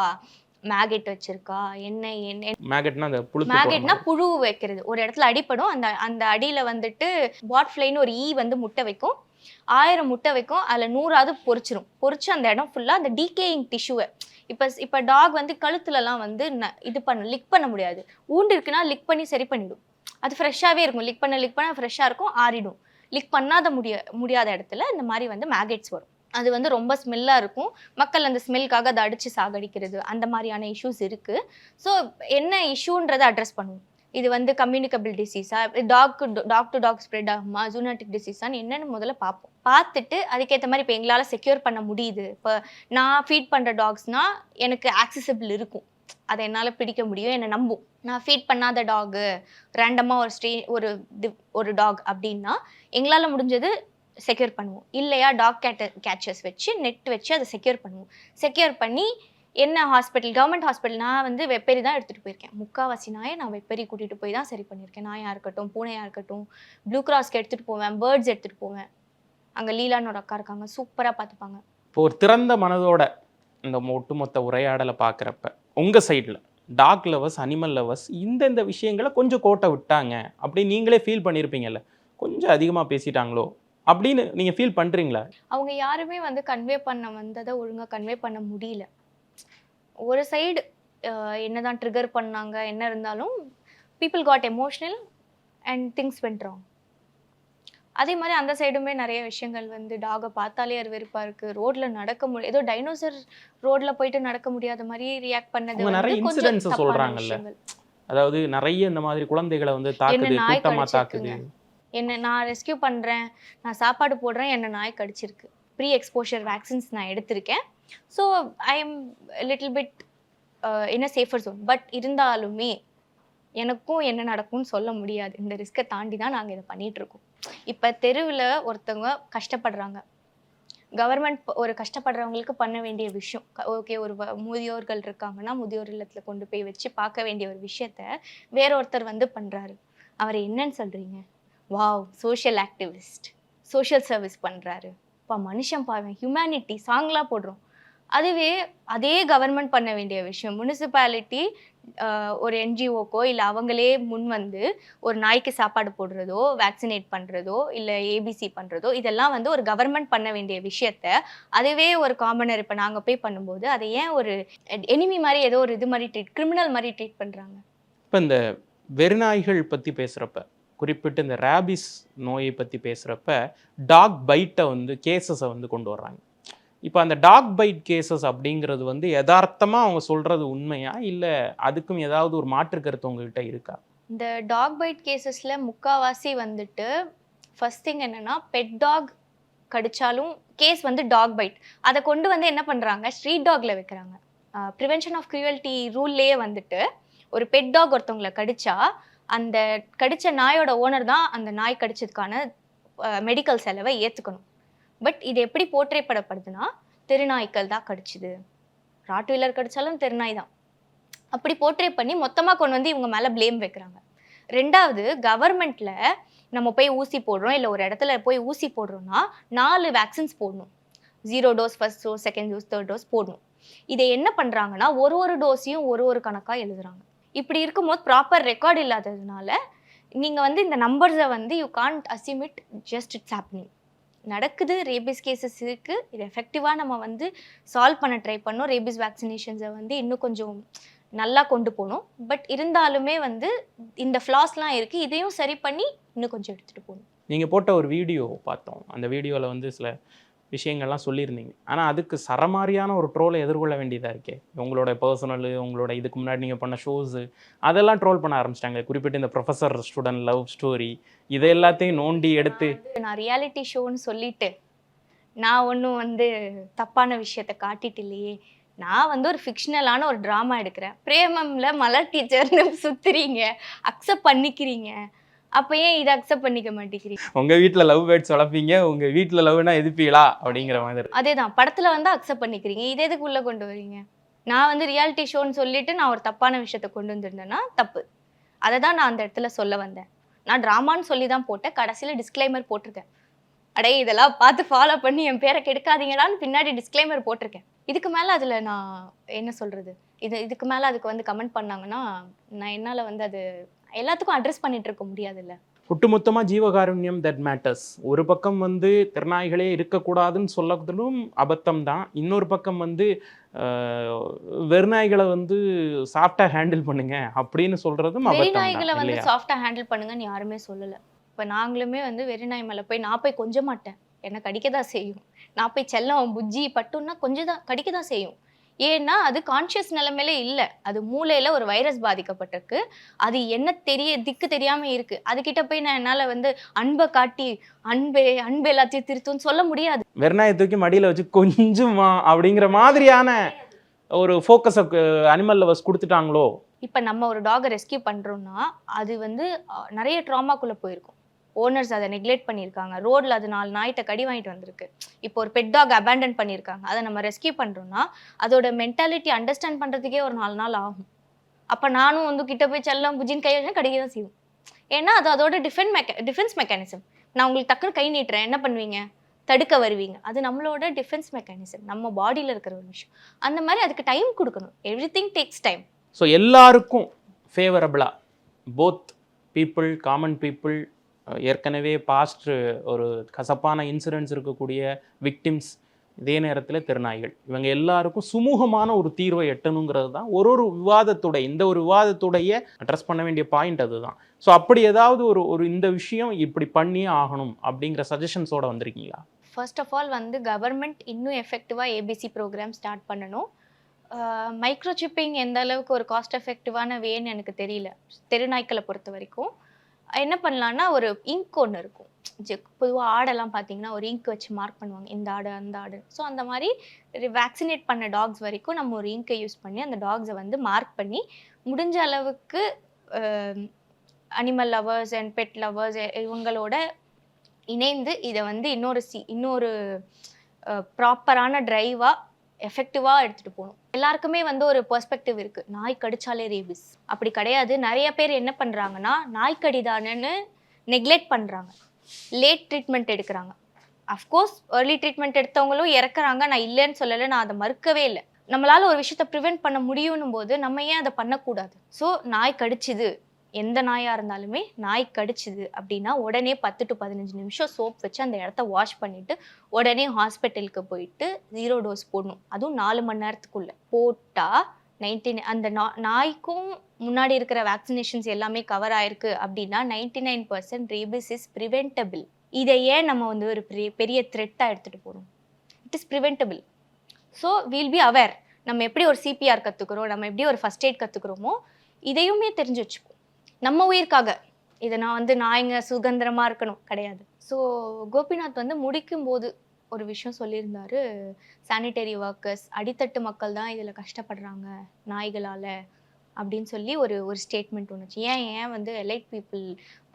மேகெட் வச்சிருக்கா? என்ன என்ன மேகட்னா அந்த புழுத்து மேகெட்னா புழு வைக்கிறது. ஒரு இடத்துல அடிப்படும் அந்த அந்த அடியில வந்துட்டு பாட்ஃப்ளைன்னு ஒரு ஈ வந்து முட்டை வைக்கும். ஆயிரம் முட்டை வைக்கும் அதில் நூறாவது பொறிச்சிரும் பொறிச்சு அந்த இடம் ஃபுல்லாக அந்த டீகேயிங் டிஷ்யூவை இப்போ இப்போ டாக் வந்து கழுத்துலலாம் வந்து ந- இது பண்ண லிக் பண்ண முடியாது. ஊண்டு இருக்குன்னா லிக் பண்ணி சரி பண்ணிவிடும் அது ஃப்ரெஷ்ஷாகவே இருக்கும். லிக் பண்ண லிக் பண்ண ஃப்ரெஷ்ஷாக இருக்கும் ஆறிடும். லிக் பண்ணாத முடிய முடியாத இடத்துல இந்த மாதிரி வந்து மேகெட்ஸ் வரும். அது வந்து ரொம்ப ஸ்மெல்லாக இருக்கும். மக்கள் அந்த ஸ்மெல்க்காக அதை அடித்து சாகடிக்கிறது அந்த மாதிரியான இஷ்யூஸ் இருக்குது ஸோ என்ன இஷ்யூன்றதை அட்ரஸ் பண்ணுவோம். இது வந்து communicable டிசீஸா dog dog to dog spread ஆகுமா? ஜூனாட்டிக் டிசீஸான்னு என்னென்னு முதல்ல பார்ப்போம். பார்த்துட்டு அதுக்கேற்ற மாதிரி இப்போ எங்களால் செக்யூர் பண்ண முடியுது. இப்போ நான் ஃபீட் பண்ணுற டாக்ஸ்னால் எனக்கு ஆக்சசிபிள் இருக்கும். அதை என்னால் பிடிக்க முடியும் என்னை நம்பும். நான் ஃபீட் பண்ணாத டாகு ரேண்டமாக ஒரு ஸ்டே ஒரு ஒரு டாக் அப்படின்னா எங்களால் முடிஞ்சது செக்யூர் பண்ணுவோம். இல்லையா டாக் கேட்ட கேச்சர்ஸ் வச்சு நெட் வச்சு அதை செக்யூர் பண்ணுவோம். செக்யூர் பண்ணி என்ன ஹாஸ்பிட்டல் கவர்மெண்ட் ஹாஸ்பிட்டல் நான் வந்து வெப்பேரி தான் எடுத்துகிட்டு போயிருக்கேன். முக்காவாசி நாயை நான் வெப்பேரி கூட்டிகிட்டு போய் தான் சரி பண்ணியிருக்கேன். நாயாக இருக்கட்டும் பூனையாக இருக்கட்டும் ப்ளூ கிராஸ்க்கு எடுத்துகிட்டு போவேன் பேர்ட்ஸ் எடுத்துகிட்டு போவேன். அங்கே லீலான்னு ஒரு அக்கா இருக்காங்க சூப்பராக பார்த்துப்பாங்க. இப்போ ஒரு திறந்த மனதோட இந்த ஒட்டுமொத்த உரையாடலை பார்க்குறப்ப உங்க சைடில் டாக் லவர்ஸ் அனிமல் லவர்ஸ் இந்த இந்த விஷயங்களை கொஞ்சம் கோட்டை விட்டாங்க அப்படி நீங்களே ஃபீல் பண்ணியிருப்பீங்கல்ல கொஞ்சம் அதிகமாக பேசிட்டாங்களோ அப்படின்னு நீங்கள் ஃபீல் பண்ணுறீங்களா அவங்க யாருமே வந்து கன்வே பண்ண வந்ததை ஒழுங்காக கன்வே பண்ண முடியல. ஒரு சைடு என்னதான் ட்ரிகர் பண்ணாங்க என்ன இருந்தாலும் people got emotional and things went wrong அதே மாதிரி அந்த சைடுமே நிறைய விஷயங்கள் வந்து டாகை பார்த்தாலே அது வெறுப்பாக இருக்குது ரோட்டில் நடக்க முடியும் ஏதோ டைனோசர் ரோட்டில் போயிட்டு நடக்க முடியாத மாதிரி ரியாக்ட் பண்ணது நிறைய சொல்றாங்கல்ல. விஷயங்கள். அதாவது நிறைய இந்த மாதிரி குழந்தைகளை வந்து என்ன தாக்குது கூட்டமாக தாக்குது. என்ன நான் ரெஸ்கியூ பண்ணுறேன் நான் சாப்பாடு போடுறேன் என்ன நாய் கடிச்சிருக்கு ப்ரீ எக்ஸ்போஷர் வேக்சின்ஸ் நான் எடுத்திருக்கேன். So I am little bit என்ன சேஃபர் zone. பட் இருந்தாலுமே எனக்கும் என்ன நடக்கும்னு சொல்ல முடியாது. இந்த ரிஸ்க்கை தாண்டி தான் நாங்கள் இதை பண்ணிகிட்ருக்கோம் இப்போ தெருவில் ஒருத்தவங்க கஷ்டப்படுறாங்க. கவர்மெண்ட் ஒரு கஷ்டப்படுறவங்களுக்கு பண்ண வேண்டிய விஷயம். ஓகே ஒரு வ- முதியோர்கள் இருக்காங்கன்னா முதியோர் இல்லத்தில் கொண்டு போய் வச்சு பார்க்க வேண்டிய ஒரு விஷயத்த வேற ஒருத்தர் வந்து பண்ணுறாரு அவர் என்னன்னு சொல்கிறீங்க wow social activist social service பண்ணுறாரு இப்போ மனுஷன் பாவன் ஹியூமனிட்டி சாங்லாம் போடுறோம். அதுவே அதே கவர்மெண்ட் பண்ண வேண்டிய விஷயம். முனிசிபாலிட்டி ஒரு என்ஜிஓக்கோ இல்லை அவங்களே முன் வந்து ஒரு நாய்க்கு சாப்பாடு போடுறதோ வேக்சினேட் பண்ணுறதோ இல்லை ஏபிசி பண்ணுறதோ இதெல்லாம் வந்து ஒரு கவர்மெண்ட் பண்ண வேண்டிய விஷயத்த அதுவே ஒரு காமனர் இப்போ நாங்கள் போய் பண்ணும்போது அதை ஏன் ஒரு எனிமி மாதிரி ஏதோ ஒரு இது மாதிரி ட்ரீட் கிரிமினல் மாதிரி ட்ரீட் பண்ணுறாங்க இப்போ இந்த வெறிநாய்கள் பற்றி பேசுகிறப்ப குறிப்பிட்டு இந்த ரேபிஸ் நோயை பற்றி பேசுகிறப்ப டாக் பைட்டை வந்து கேசஸை வந்து கொண்டு வர்றாங்க. இப்போ அந்த டாக் பைட் கேசஸ் அப்படிங்கிறது வந்து யதார்த்தமாக அவங்க சொல்கிறது உண்மையா? இல்லை அதுக்கும் ஏதாவது ஒரு மாற்று கருத்து உங்ககிட்ட இருக்கா? இந்த டாக் பைட் கேசஸில் முக்காவாசி வந்துட்டு ஃபர்ஸ்ட் திங் என்னென்னா பெட் டாக் கடிச்சாலும் கேஸ் வந்து டாக் பைட் அதை கொண்டு வந்து என்ன பண்ணுறாங்க ஸ்ட்ரீட் டாகில் வைக்கிறாங்க. ப்ரிவென்ஷன் ஆஃப் க்ரூவல்ட்டி ரூல்லையே வந்துட்டு ஒரு பெட் டாக் ஒருத்தவங்களை கடிச்சா அந்த கடித்த நாயோட ஓனர் தான் அந்த நாய் கடிச்சதுக்கான மெடிக்கல் செலவை ஏற்றுக்கணும் பட் இது எப்படி போற்றைப்படப்படுதுன்னா தெருநாய்க்கள் தான் கடிச்சுது. ராட்வீலர் கடித்தாலும் தெருநாய் தான். அப்படி போர்ட்ரே பண்ணி மொத்தமாக கொண்டு வந்து இவங்க மேலே ப்ளேம் வைக்கிறாங்க. ரெண்டாவது கவர்மெண்ட்டில் நம்ம போய் ஊசி போடுறோம் இல்லை ஒரு இடத்துல போய் ஊசி போடுறோம்னா நாலு வேக்சின்ஸ் போடணும். Zero dose first dose second dose third dose போடணும். இதை என்ன பண்ணுறாங்கன்னா ஒரு ஒரு டோஸையும் ஒரு ஒரு கணக்காக எழுதுறாங்க. இப்படி இருக்கும்போது ப்ராப்பர் ரெக்கார்ட் இல்லாததுனால நீங்கள் வந்து இந்த நம்பர்ஸை வந்து you can't assimilate it just it's happening நடக்குது ரேபிஸ் கேசஸ் இருக்குது இது எஃபெக்டிவாக நம்ம வந்து சால்வ் பண்ண ட்ரை பண்ணோம். ரேபிஸ் வேக்சினேஷன்ஸை வந்து இன்னும் கொஞ்சம் நல்லா கொண்டு போகணும். பட் இருந்தாலுமே வந்து இந்த ஃப்ளாஸ்லாம் இருக்குது இதையும் சரி பண்ணி இன்னும் கொஞ்சம் எடுத்துகிட்டு போகணும். நீங்கள் போட்ட ஒரு வீடியோ பார்த்தோம். அந்த வீடியோவில் வந்து சில விஷயங்கள்லாம் சொல்லியிருந்தீங்க. ஆனால் அதுக்கு சரமாரியான ஒரு ட்ரோலை எதிர்கொள்ள வேண்டியதாக இருக்கே. உங்களோட பர்சனலு உங்களோட இதுக்கு முன்னாடி நீங்கள் பண்ண ஷோஸு அதெல்லாம் ட்ரோல் பண்ண ஆரம்பிச்சிட்டாங்க. குறிப்பிட்டு இந்த ப்ரொஃபஸர் ஸ்டூடெண்ட் லவ் ஸ்டோரி இதை எல்லாத்தையும் நோண்டி எடுத்து நான் ரியாலிட்டி ஷோன்னு சொல்லிட்டு நான் ஒன்றும் வந்து தப்பான விஷயத்த காட்டிட்டு இல்லையே. நான் வந்து ஒரு ஃபிக்ஷனலான ஒரு ட்ராமா எடுக்கிறேன். பிரேமம்ல மலர் டீச்சர்னு சுத்துறீங்க. அக்செப்ட் பண்ணிக்கிறீங்க. அப்போ ஏன் இதை அக்செப்ட் பண்ணிக்க மாட்டேங்கிறீங்க? உங்கள் வீட்டில் லவ் பேர்ட்ஸ் வளர்ப்பீங்க உங்கள் வீட்டில் லவ்னா எதிர்ப்பீங்களா? அப்படிங்கிற மாதிரி அதே தான் படத்தில் வந்து அக்செப்ட் பண்ணிக்கிறீங்க. இதே எதுக்கு உள்ளே கொண்டு வரீங்க? நான் வந்து ரியாலிட்டி ஷோன்னு சொல்லிட்டு நான் ஒரு தப்பான விஷயத்த கொண்டு வந்திருந்தேன்னா தப்பு. அதை தான் நான் அந்த இடத்துல சொல்ல வந்தேன். நான் ட்ராமான்னு சொல்லி தான் போட்டேன். கடைசியில் டிஸ்க்ளைமர் போட்டிருக்கேன். அடே இதெல்லாம் பார்த்து ஃபாலோ பண்ணி என் பேரை கெடுக்காதீங்கடான்னு பின்னாடி டிஸ்க்ளைமர் போட்டிருக்கேன். இதுக்கு மேலே அதில் நான் என்ன சொல்கிறது இது இதுக்கு மேலே அதுக்கு வந்து கமெண்ட் பண்ணாங்கன்னா நான் என்னால் வந்து அது எல்லாத்துக்கும் அட்ரஸ் பண்ணிட்டு இருக்க முடியாதுல்ல. ஒட்டுமொத்தமாக ஜீவகாருண்யம் தட் மேட்டர்ஸ் ஒரு பக்கம் வந்து திறனாய்களே இருக்கக்கூடாதுன்னு சொல்லறதும் அபத்தம் தான் இன்னொரு பக்கம் வந்து வெறுநாய்களை வந்து சாஃப்டாக ஹேண்டில் பண்ணுங்க அப்படின்னு சொல்றதும் அபத்தம் வெறிநாய்களை வந்து சாஃப்டாக ஹேண்டில் பண்ணுங்கன்னு யாருமே சொல்லலை. இப்போ நாங்களுமே வந்து வெறிநாய் மேலே போய் நான் போய் கொஞ்ச மாட்டேன். என்னை கடிக்க தான் செய்யும். நான் போய் செல்லம் புஜ்ஜி பட்டுன்னா கொஞ்சம் தான் கடிக்க தான் செய்யும். ஏன்னா அது கான்ஷியஸ் நிலைமையில இல்லை. அது மூளையில ஒரு வைரஸ் பாதிக்கப்பட்டிருக்கு. அது என்ன தெரிய திக்கு தெரியாம இருக்கு. அதுகிட்ட போய் நான் என்னால வந்து அன்பை காட்டி அன்பே அன்பு எல்லாத்தையும் திருத்தும்னு சொல்ல முடியாது. வெறுநாயை தூக்கி மடியில் வச்சு கொஞ்சமா அப்படிங்கிற மாதிரியான ஒரு ஃபோக்கஸை அனிமல் லவர்ஸ் கொடுத்துட்டாங்களோ? இப்போ நம்ம ஒரு டாகை ரெஸ்கியூ பண்ணுறோம்னா அது வந்து நிறைய ட்ராமாக்குள்ளே போயிருக்கும். ஓனர்ஸ் அதை நெக்லெக்ட் பண்ணியிருக்காங்க. ரோடில் அது நாலு நாய்ட்ட கடி வாங்கிட்டு வந்திருக்கு. இப்போ ஒரு பெட் டாக் அபேண்டன் பண்ணியிருக்காங்க. அதை நம்ம ரெஸ்கியூ பண்ணுறோம்னா அதோட மென்டாலிட்டி அண்டர்ஸ்டாண்ட் பண்ணுறதுக்கே ஒரு நாலு நாள் ஆகும். அப்போ நானும் வந்து கிட்ட போய் செல்லம் புஜின் கை வச்சா கடிக்க தான் செய்யும். ஏன்னா அது அதோட டிஃபென் மெக்க டிஃபென்ஸ் மெக்கானிசம் நான் உங்களுக்கு டக்குன்னு கை நீட்டுறேன். என்ன பண்ணுவீங்க? தடுக்க வருவீங்க. அது நம்மளோட டிஃபென்ஸ் மெக்கானிசம் நம்ம பாடியில் இருக்கிற ஒரு விஷயம். அந்த மாதிரி அதுக்கு டைம் கொடுக்கணும். Everything takes time so எல்லாருக்கும் ஃபேவரபிளாக போத் பீப்புள் காமன் பீப்புள் ஏற்கனவே பாஸ்ட் ஒரு கசப்பான இன்சிடென்ட்ஸ் இருக்கக்கூடிய விக்டிம்ஸ் இதே நேரத்தில் திறனாய்கள் இவங்க எல்லாருக்கும் சுமூகமான ஒரு தீர்வை எட்டணுங்கிறது தான் ஒரு ஒரு விவாதத்துடைய இந்த ஒரு விவாதத்துடைய அட்ரஸ் பண்ண வேண்டிய பாயிண்ட் அதுதான். ஸோ அப்படி ஏதாவது ஒரு ஒரு இந்த விஷயம் இப்படி பண்ணியே ஆகணும் அப்படிங்கிற சஜஷன்ஸோட வந்திருக்கீங்களா? ஃபர்ஸ்ட் ஆஃப் ஆல் வந்து கவர்மெண்ட் இன்னும் எஃபெக்டிவாக ஏபிசி ப்ரோக்ராம் ஸ்டார்ட் பண்ணணும். மைக்ரோ சிப்பிங் எந்த அளவுக்கு ஒரு காஸ்ட் எஃபெக்டிவான வேன்னு எனக்கு தெரியல. தெருநாய்க்களை பொறுத்த வரைக்கும். என்ன பண்ணலான்னா ஒரு இங்க் ஒன்று இருக்கும். பொதுவாக ஆடெல்லாம் பார்த்தீங்கன்னா ஒரு இங்க் வச்சு மார்க் பண்ணுவாங்க. இந்த ஆடு அந்த ஆடு. ஸோ அந்த மாதிரி வேக்சினேட் பண்ண டாக்ஸ் வரைக்கும் நம்ம ஒரு இங்கை யூஸ் பண்ணி அந்த டாக்ஸை வந்து மார்க் பண்ணி முடிஞ்ச அளவுக்கு animal lovers and pet lovers இவங்களோட இணைந்து இதை வந்து இன்னொரு சி இன்னொரு ப்ராப்பரான ட்ரைவாக எஃபெக்டிவாக எடுத்துகிட்டு போகணும். எல்லாருக்குமே வந்து ஒரு பெர்ஸ்பெக்டிவ் இருக்குது நாய் கடிச்சாலே ரேபிஸ் அப்படி கிடையாது. நிறைய பேர் என்ன பண்ணுறாங்கன்னா நாய் கடிதானன்னு நெக்லெக்ட் பண்ணுறாங்க லேட் ட்ரீட்மெண்ட் எடுக்கிறாங்க. அஃப்கோர்ஸ் ஏர்லி ட்ரீட்மெண்ட் எடுத்தவங்களும் இறக்குறாங்க. நான் இல்லைன்னு சொல்லலை. நான் அதை மறுக்கவே இல்லை. நம்மளால் ஒரு விஷயத்தை ப்ரிவென்ட் பண்ண முடியும்னும் போது நம்ம ஏன் அதை பண்ணக்கூடாது? ஸோ நாய் கடிச்சுது. எந்த நாயாக இருந்தாலுமே நாய் கடிச்சிது அப்படின்னா உடனே பத்து டு பதினஞ்சு நிமிஷம் சோப் வச்சு அந்த இடத்த வாஷ் பண்ணிட்டு உடனே ஹாஸ்பிட்டலுக்கு போயிட்டு ஜீரோ டோஸ் போடணும். அதுவும் நாலு மணி நேரத்துக்குள்ள. போட்டால் நைன்டி அந்த நா- நாய்க்கும் முன்னாடி இருக்கிற வேக்சினேஷன்ஸ் எல்லாமே கவர் ஆயிருக்கு அப்படின்னா ninety nine percent rabies is preventable இதை ஏன் நம்ம வந்து ஒரு பெரிய பெரிய த்ரெட்டாக எடுத்துகிட்டு போகிறோம் it is preventable so we'll be aware நம்ம எப்படி ஒரு சிபிஆர் கற்றுக்குறோம் நம்ம எப்படி ஒரு ஃபஸ்ட் எய்ட் கற்றுக்குறோமோ இதையுமே தெரிஞ்சு வச்சுப்போம். நம்ம உயிருக்காக. இதை நான் வந்து நாய்ங்க சுதந்திரமாக இருக்கணும். கிடையாது. ஸோ கோபிநாத் வந்து முடிக்கும் போது ஒரு விஷயம் சொல்லியிருந்தாரு. சானிடரி ஒர்க்கர்ஸ் அடித்தட்டு மக்கள் தான் இதில் கஷ்டப்படுறாங்க நாய்களால் அப்படின்னு சொல்லி ஒரு ஒரு ஸ்டேட்மெண்ட் ஒன்றுச்சு ஏன் ஏன் வந்து எலைட் பீப்புள்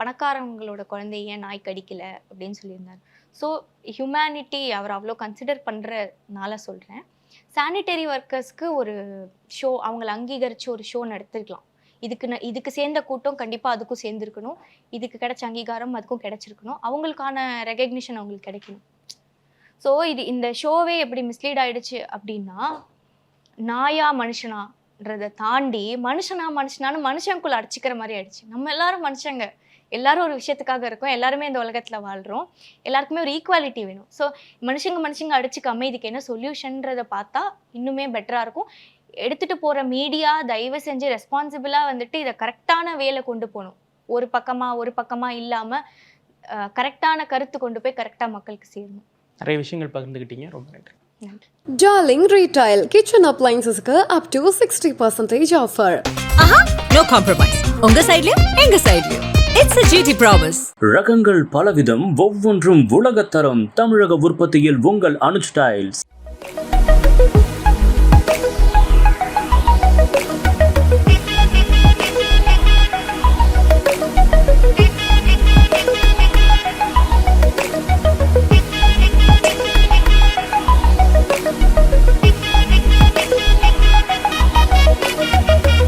பணக்காரங்களோட குழந்தை ஏன் நாய் கடிக்கல அப்படின்னு சொல்லியிருந்தார். ஸோ ஹியூமனிட்டி அவர் அவ்வளோ கன்சிடர் பண்ணுறனால சொல்கிறேன் சானிடரி ஒர்க்கர்ஸ்க்கு ஒரு ஷோ அவங்கள அங்கீகரித்து ஒரு ஷோ நடத்திருக்கலாம். இதுக்கு இதுக்கு சேர்ந்த கூட்டம் கண்டிப்பாக அதுக்கும் சேர்ந்துருக்கணும். இதுக்கு கிடைச்ச அங்கீகாரம் அதுக்கும் கிடைச்சிருக்கணும். அவங்களுக்கான ரெகக்னிஷன் அவங்களுக்கு கிடைக்கணும். ஸோ இது இந்த ஷோவே எப்படி மிஸ்லீட் ஆயிடுச்சு அப்படின்னா நாயா மனுஷனான்றதை தாண்டி மனுஷனா மனுஷனானு மனுஷனுக்குள்ள அடிச்சுக்கிற மாதிரி ஆயிடுச்சு. நம்ம எல்லாரும் மனுஷங்க. எல்லாரும் ஒரு விஷயத்துக்காக இருக்கோம். எல்லாருமே இந்த உலகத்தில் வாழ்கிறோம் எல்லாருக்குமே ஒரு ஈக்குவாலிட்டி வேணும். ஸோ மனுஷங்க மனுஷங்க அடிச்சுக்க அமைதிக்கு என்ன சொல்யூஷன்றதை பார்த்தா இன்னுமே பெட்டராக இருக்கும். எடுத்துகிட்டு போகிற மீடியா தயவு செஞ்சு ரெஸ்பான்சிபிளாக வந்துட்டு இதை கரெக்டான வேலை கொண்டு போகணும். ஒரு பக்கமாக ஒரு பக்கமாக இல்லாமல் கரெக்டான கருத்து கொண்டு போய் கரெக்டாக மக்களுக்கு சேரணும். நிறைய விஷயங்கள் பகிர்ந்துக்கிட்டீங்க ரொம்ப நன்றி. நன்றி. Darling Retail kitchen appliances up to 60% offer. ஆஹா நோ காம்ப்ரமைஸ் உங்க சைடுலயும் எங்க சைடுலயும் இட்ஸ் a GT ப்ராமிஸ் ரகங்கள் பலவிதம் ஒவ்வொன்றும் உலகத்தரம் தமிழக உற்பத்தியில் உங்கள் அனுஜ் டைல்ஸ்